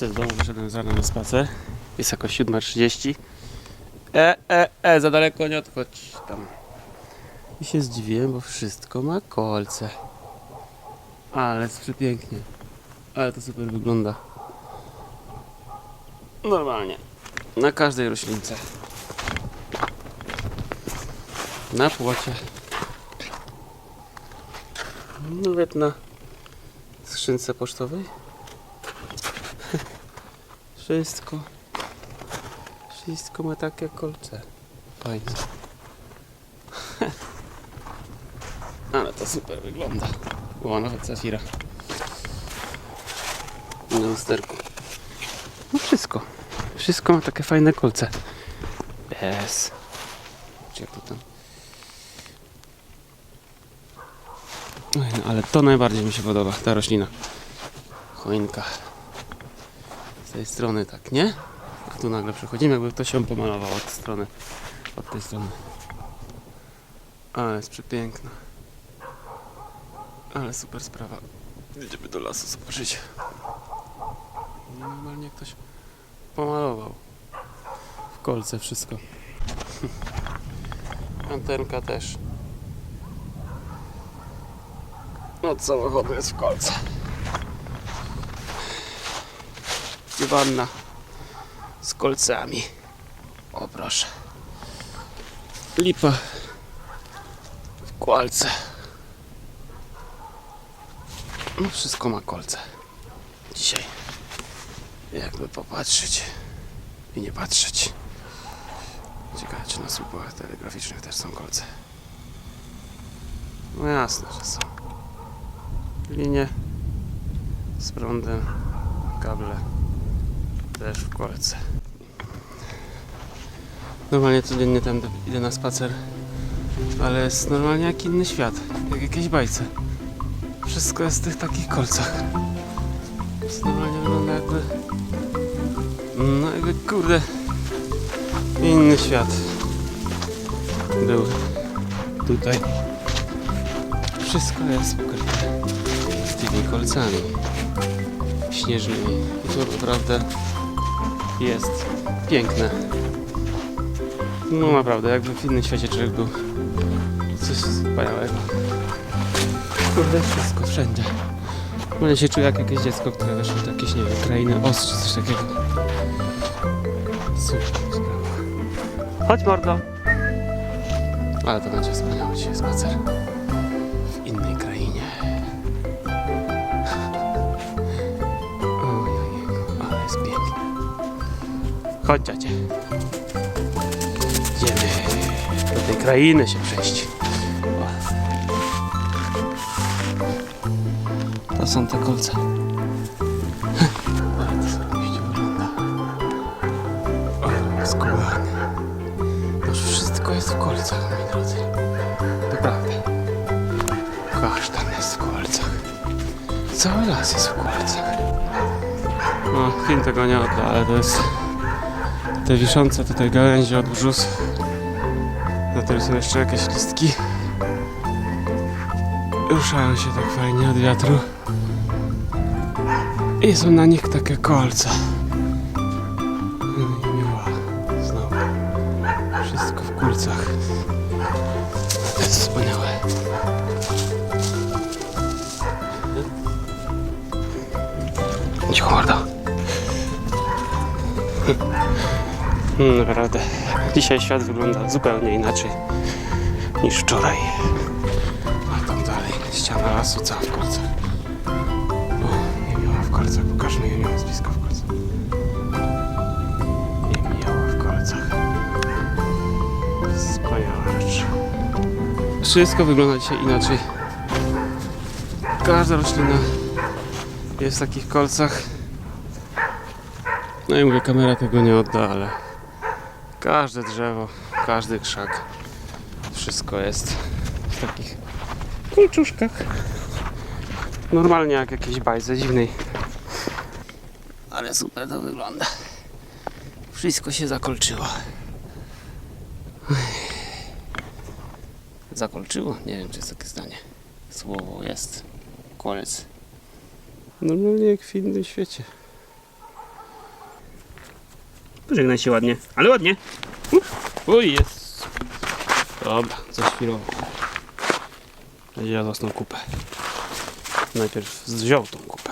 Wrócę z domu, wyszedłem z na spacer. Jest jakoś 7.30. E, e, e, za daleko nie odchodź tam. I się zdziwiłem, bo wszystko ma kolce. Ale jest przepięknie. Ale to super wygląda. Normalnie. Na każdej roślince. Na płocie. Nawet na skrzynce pocztowej. Wszystko. Wszystko ma takie kolce. Fajnie. Ale to super wygląda. O, nawet zafira. Na lusterku. No wszystko. Wszystko ma takie fajne kolce. Bez. Jak to tam? No, ale to najbardziej mi się podoba, ta roślina. Choinka. Z tej strony tak, nie? A tu nagle przechodzimy, jakby ktoś ją pomalował od strony, od tej strony. Ale jest przepiękna. Ale super sprawa. Idziemy do lasu zobaczyć. Normalnie ktoś pomalował. W kolce wszystko. Antenka też. Od samochodu jest w kolce. Dywanna z kolcami. O proszę. Lipa w kolce. No wszystko ma kolce. Dzisiaj. Jakby popatrzeć i nie patrzeć. Ciekawe czy na słupach telegraficznych też są kolce. No jasne, że są. Linie z prądem, kable też w kolce. Normalnie codziennie tam idę na spacer, ale jest normalnie jak inny świat, jak jakieś bajce. Wszystko jest w tych takich kolcach. Jest normalnie wygląda jakby... No jakby kurde... Inny świat. Był tutaj. Wszystko jest pokryte tymi kolcami śnieżnymi. I to naprawdę jest piękne. No naprawdę, jakby w innym świecie człowiek był. Coś wspaniałego. Kurde, wszystko, wszędzie. Będę się czuł jak jakieś dziecko, które weszło do jakiejś, nie wiem, krainy os czy coś takiego. Super sprawa. Chodź mordo! Ale to będzie wspaniały dzisiaj spacer. Chodź dziadzie. Idziemy do tej krainy się przejść. O. To są te kolce. Ale to zarobiście wygląda. O, skubany. To wszystko jest w kolcach, moi drodzy. Naprawdę. Kasztan jest w kolcach. Cały las jest w kolcach. No, film tego nie odda, ale to jest te wiszące tutaj gałęzie od brzus. Na tym są jeszcze jakieś listki. Ruszają się tak fajnie od wiatru. I są na nich takie kolce. No i miła. Znowu. Wszystko w kulcach. To jest wspaniałe. Cicho mordo. Hmm, Naprawdę. Dzisiaj świat wygląda zupełnie inaczej niż wczoraj. A tam dalej ściana lasu cała w kolcach. O, nie miała w kolcach. Pokażmy jej miała z bliska w kolcach. Nie miała w kolcach. Wspaniała rzecz. Wszystko wygląda dzisiaj inaczej. Każda roślina jest w takich kolcach. No i mówię, kamera tego nie odda, ale każde drzewo, każdy krzak, wszystko jest w takich kulczuszkach. Normalnie jak jakiejś bajce dziwnej. Ale super to wygląda. Wszystko się zakolczyło. Zakolczyło? Nie wiem, czy jest takie zdanie. Słowo jest. Kolec. Normalnie jak w innym świecie. Pożegnaj się ładnie, ale ładnie. Uf. Oj, jest. Dobra, zaświrował. Jadł własną kupę. Najpierw wziął tą kupę.